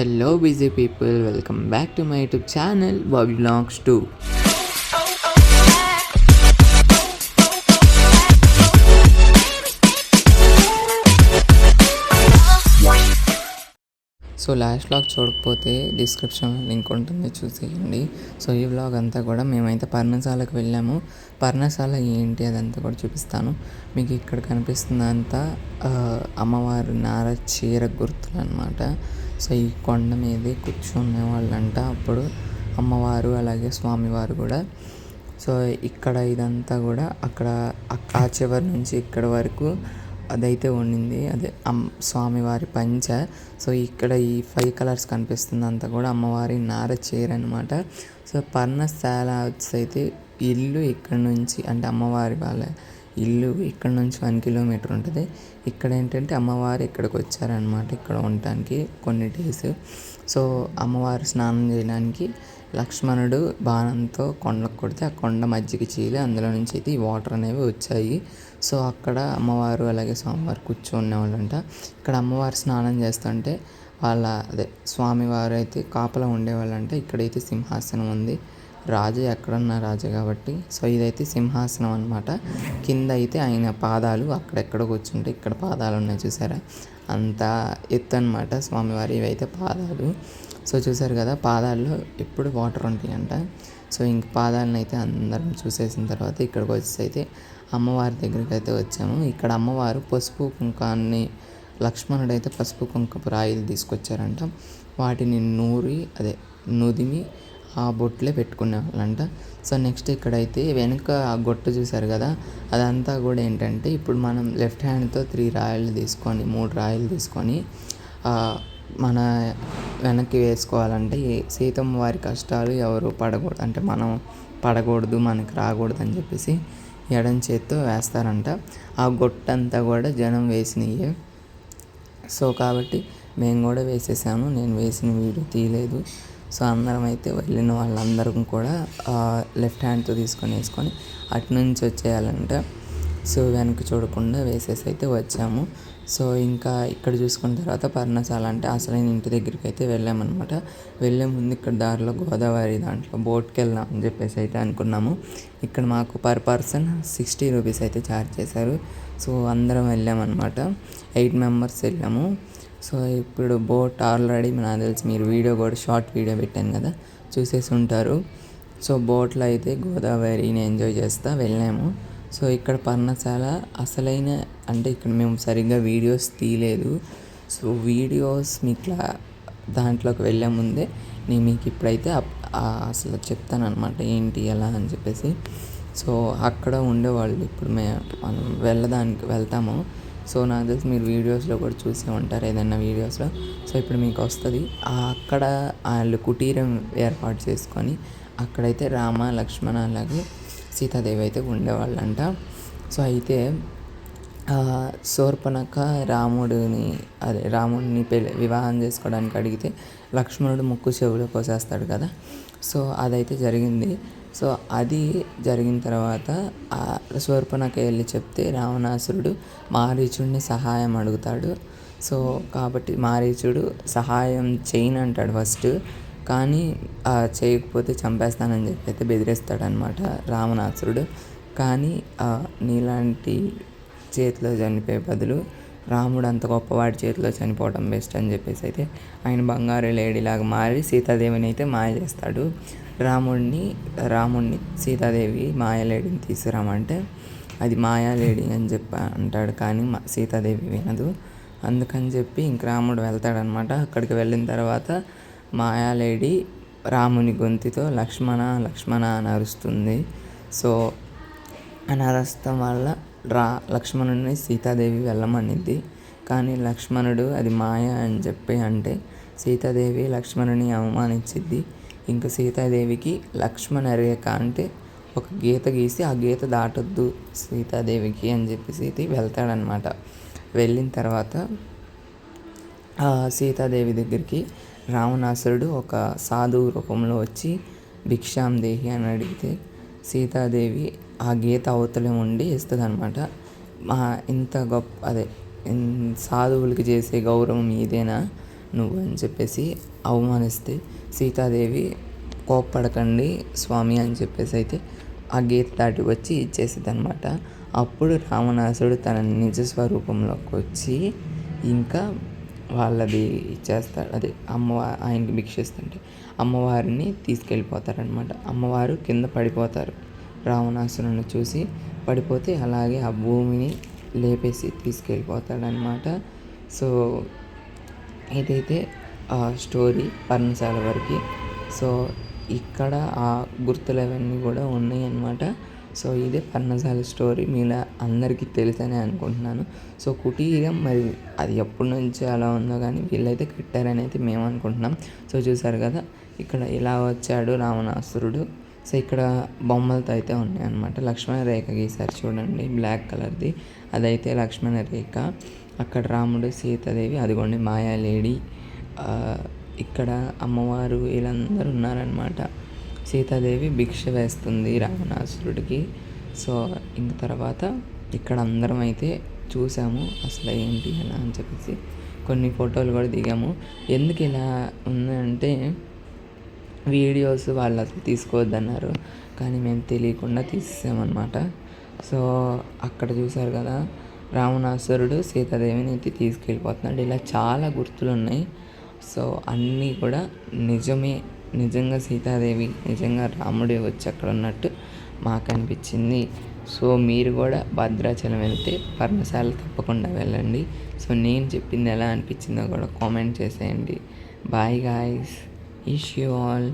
Hello busy people welcome back to my YouTube channel Bobby Vlogs 2. So last vlog చూడకపోతే description link ఉంటుంది చూసేయండి. So ఈ vlog అంతా కూడా మేమైతే పర్ణశాలకు వెళ్ళాము. పర్ణశాల ఏంటి అదంతా కూడా చూపిస్తాను. మీకు ఇక్కడ కనిపిస్తుందంతా ఆ, అమ్మవారు నార చీర గుర్తులు అనమాట సో ఈ కొండ మీదే కూర్చునే వాళ్ళంట. అప్పుడు అమ్మవారు అలాగే స్వామివారు కూడా. సో ఇక్కడ ఇదంతా కూడా అక్కడ ఆ చివరి నుంచి ఇక్కడ వరకు అదైతే ఉండింది. అదే అమ్ స్వామివారి పంచ. సో ఇక్కడ ఈ ఫైవ్ కలర్స్ కనిపిస్తుంది అంతా కూడా అమ్మవారి నార చీర అనమాట సో పర్ణశాల అయితే ఇల్లు ఇక్కడ నుంచి అంటే అమ్మవారి వాళ్ళ ఇల్లు ఇక్కడ నుంచి వన్ కిలోమీటర్ ఉంటుంది. ఇక్కడ ఏంటంటే అమ్మవారు ఇక్కడికి వచ్చారనమాట ఇక్కడ ఉండటానికి కొన్ని డేస్ సో అమ్మవారు స్నానం చేయడానికి లక్ష్మణుడు బాణంతో కొండకు కొడితే ఆ కొండ మధ్యకి చీలి అందులో నుంచి అయితే ఈ వాటర్ అనేవి వచ్చాయి. సో అక్కడ అమ్మవారు అలాగే స్వామివారు కూర్చొని వాళ్ళంట ఇక్కడ అమ్మవారు స్నానం చేస్తుంటే వాళ్ళ అదే స్వామివారు అయితే కాపలా ఉండేవాళ్ళంట. ఇక్కడైతే సింహాసనం ఉంది. రాజు ఎక్కడున్న రాజు కాబట్టి. సో ఇదైతే సింహాసనం అనమాట కింద అయితే ఆయన పాదాలు అక్కడెక్కడ కూర్చుంటే ఇక్కడ పాదాలు ఉన్నాయి చూసారా? అంత ఎత్తు అనమాట స్వామివారి ఇవైతే పాదాలు. సో చూసారు కదా పాదాల్లో ఎప్పుడు వాటర్ ఉంటాయంట. సో ఇంక పాదాలను అయితే అందరం చూసేసిన తర్వాత ఇక్కడికి వచ్చేసి అయితే అమ్మవారి దగ్గరికి అయితే వచ్చాము. ఇక్కడ అమ్మవారు పసుపు కుంకాన్ని లక్ష్మణుడు అయితే పసుపు కుంకపు రాయిలు తీసుకొచ్చారంట. వాటిని నూరి అదే నుదిమి ఆ బొట్లే పెట్టుకునేవాళ్ళంట సో నెక్స్ట్ ఇక్కడైతే వెనుక ఆ గొట్టు చూసారు కదా అదంతా కూడా ఏంటంటే ఇప్పుడు మనం లెఫ్ట్ హ్యాండ్తో త్రీ రాయలు తీసుకొని మూడు రాయలు తీసుకొని మన వెనక్కి వేసుకోవాలంటే సీతమ్మ వారి కష్టాలు ఎవరు పడకూడదు అంటే మనం పడకూడదు మనకి రాకూడదు అని చెప్పేసి ఎడం చేత్తో వేస్తారంట. ఆ గొట్టంతా కూడా జనం వేసినవి సో కాబట్టి మేము కూడా వేసేసాము నేను వేసిన వీడియో తీయలేదు. సో అందరం అయితే వెళ్ళిన వాళ్ళందరం కూడా లెఫ్ట్ హ్యాండ్తో తీసుకొని వేసుకొని అటు నుంచి వచ్చేయాలంట. సో వెనక్కి చూడకుండా వేసేసి అయితే వచ్చాము. సో ఇంకా ఇక్కడ చూసుకున్న తర్వాత పర్ణశాల అంటే అసలైన ఇంటి దగ్గరికి అయితే వెళ్ళామన్నమాట. వెళ్ళే ముందు ఇక్కడ దారిలో గోదావరి దాంట్లో బోట్కి వెళ్దాం అని చెప్పేసి అయితే అనుకున్నాము. ఇక్కడ మాకు పర్ పర్సన్ సిక్స్టీ రూపీస్ అయితే ఛార్జ్ చేశారు. సో అందరం వెళ్ళామన్నమాట. ఎయిట్ మెంబర్స్ వెళ్ళాము. సో ఇప్పుడు బోట్ ఆల్రెడీ నాకు తెలిసి మీరు వీడియో కూడా షార్ట్ వీడియో పెట్టాను కదా చూసేసి ఉంటారు. సో బోట్లో అయితే గోదావరిని ఎంజాయ్ చేస్తా వెళ్ళాము. సో ఇక్కడ పర్ణశాల అసలైన అంటే ఇక్కడ మేము సరిగ్గా వీడియోస్ తీయలేదు. సో వీడియోస్ మీకు దాంట్లోకి వెళ్ళే ముందే నేను మీకు ఇప్పుడైతే అసలు చెప్తాను అనమాట ఏంటి ఎలా అని చెప్పేసి. సో అక్కడ ఉండేవాళ్ళు ఇప్పుడు మే మనం వెళ్ళడానికి వెళ్తాము. సో నాకు తెలిసి మీరు వీడియోస్లో కూడా చూసే ఉంటారు ఏదైనా వీడియోస్లో. సో ఇప్పుడు మీకు వస్తుంది. అక్కడ వాళ్ళు కుటీరం ఏర్పాటు చేసుకొని అక్కడైతే రామ లక్ష్మణ అలాగే సీతాదేవి అయితే ఉండేవాళ్ళంట. సో అయితే ఆ, శూర్పణఖ రాముడిని అదే రాముడిని పెళ్ళి వివాహం చేసుకోవడానికి అడిగితే లక్ష్మణుడు ముక్కు చెవులు కోసేస్తాడు కదా. సో అదైతే జరిగింది. సో అది జరిగిన తర్వాత ఆ శూర్పణఖ వెళ్ళి చెప్తే రావణాసురుడు మారీచుడిని సహాయం అడుగుతాడు. సో కాబట్టి మారీచుడు సహాయం చేయను అంటాడు ఫస్ట్. కానీ ఆ, చేయకపోతే చంపేస్తానని చెప్పి అయితే బెదిరిస్తాడనమాట రావణాసురుడు. కానీ ఆ, నీలాంటి చేతిలో చనిపోయే బదులు రాముడు అంత గొప్పవాడి చేతిలో చనిపోవడం బెస్ట్ అని చెప్పేసి అయితే ఆయన బంగారు లేడీలాగా మారి సీతాదేవిని అయితే మాయ చేస్తాడు. రాముడిని రాముడిని సీతాదేవి మాయలేడిని తీసుకురామంటే అది మాయాలేడి అని చెప్పి అంటాడు కానీ మా- సీతాదేవి వినదు. అందుకని చెప్పి ఇంక రాముడు వెళ్తాడనమాట. అక్కడికి వెళ్ళిన తర్వాత మాయాలేడి రాముని గొంతుతో లక్ష్మణ లక్ష్మణ అని అరుస్తుంది. సో అని వల్ల రా లక్ష్మణుడిని సీతాదేవి వెళ్ళమనిద్ది. కానీ లక్ష్మణుడు అది మాయ అని చెప్పి అంటే సీతాదేవి లక్ష్మణుని అవమానించిద్ది. ఇంకా సీతాదేవికి లక్ష్మణ రేఖ అంటే ఒక గీత గీసి ఆ గీత దాటొద్దు సీతాదేవికి అని చెప్పేసి ఇది వెళ్తాడనమాట. వెళ్ళిన తర్వాత ఆ సీతాదేవి దగ్గరికి రావణాసురుడు ఒక సాధువు రూపంలో వచ్చి భిక్షాం దేహి అని అడిగితే సీతాదేవి ఆ గీత అవతల ఉండి ఇస్తుంది అనమాట మా ఇంత గొప్ప అదే సాధువులకి చేసే గౌరవం ఇదేనా? నువ్వు అని చెప్పేసి అవమానిస్తే సీతాదేవి కోప్పడకండి స్వామి అని చెప్పేసి అయితే ఆ గీత దాటి వచ్చి ఇచ్చేసింది అనమాట అప్పుడు రావణాసుడు తన నిజ స్వరూపంలోకి వచ్చి ఇంకా వాళ్ళది ఇచ్చేస్తాడు అదే అమ్మవారు ఆయనకి భిక్షిస్తుంటే అమ్మవారిని తీసుకెళ్ళిపోతారనమాట అమ్మవారు కింద పడిపోతారు. రావణాసురుని చూసి పడిపోతే అలాగే ఆ భూమిని లేపేసి తీసుకెళ్ళిపోతాడనమాట సో ఇదైతే ఆ స్టోరీ పర్ణశాల వరకు సో ఇక్కడ ఆ గుర్తులు అవన్నీ కూడా ఉన్నాయి అన్నమాట సో ఇదే పర్ణశాల స్టోరీ. మీలా అందరికీ తెలుసనే అనుకుంటున్నాను. సో కుటీరం మరి అది ఎప్పటి నుంచి అలా ఉందో కానీ వీళ్ళైతే కట్టారని అయితే మేము అనుకుంటున్నాం. సో చూసారు కదా ఇక్కడ ఇలా వచ్చాడు రావణాసురుడు. సో ఇక్కడ బొమ్మలతో అయితే ఉన్నాయన్నమాట. లక్ష్మణ రేఖ గీసారు చూడండి బ్లాక్ కలర్ది. అదైతే లక్ష్మణ రేఖ. అక్కడ రాముడు సీతాదేవి అదిగోండి మాయాలేడి ఇక్కడ అమ్మవారు వీళ్ళందరూ ఉన్నారనమాట సీతాదేవి భిక్ష వేస్తుంది రావణాసురుడికి. సో ఇంక తర్వాత ఇక్కడ అందరం అయితే చూసాము అసలు ఏంటి అలా అని చెప్పేసి కొన్ని ఫోటోలు కూడా దిగాము. ఎందుకు ఇలా ఉందంటే వీడియోస్ వాళ్ళు అసలు తీసుకోవద్దన్నారు. కానీ మేము తెలియకుండా తీసేసామన్నమాట. సో అక్కడ చూసారు కదా రావణాసురుడు సీతాదేవిని అయితే తీసుకెళ్ళిపోతున్నాడు. ఇలా చాలా గుర్తులు ఉన్నాయి సో అన్నీ కూడా నిజమే నిజంగా సీతాదేవి నిజంగా రాముడే వచ్చి అక్కడ ఉన్నట్టు మాకు అనిపించింది సో మీరు కూడా భద్రాచలం వెళ్తే పర్ణశాల తప్పకుండా వెళ్ళండి. సో నేను చెప్పింది ఎలా అనిపించిందో కూడా కామెంట్ చేసేయండి. Bye guys wish you all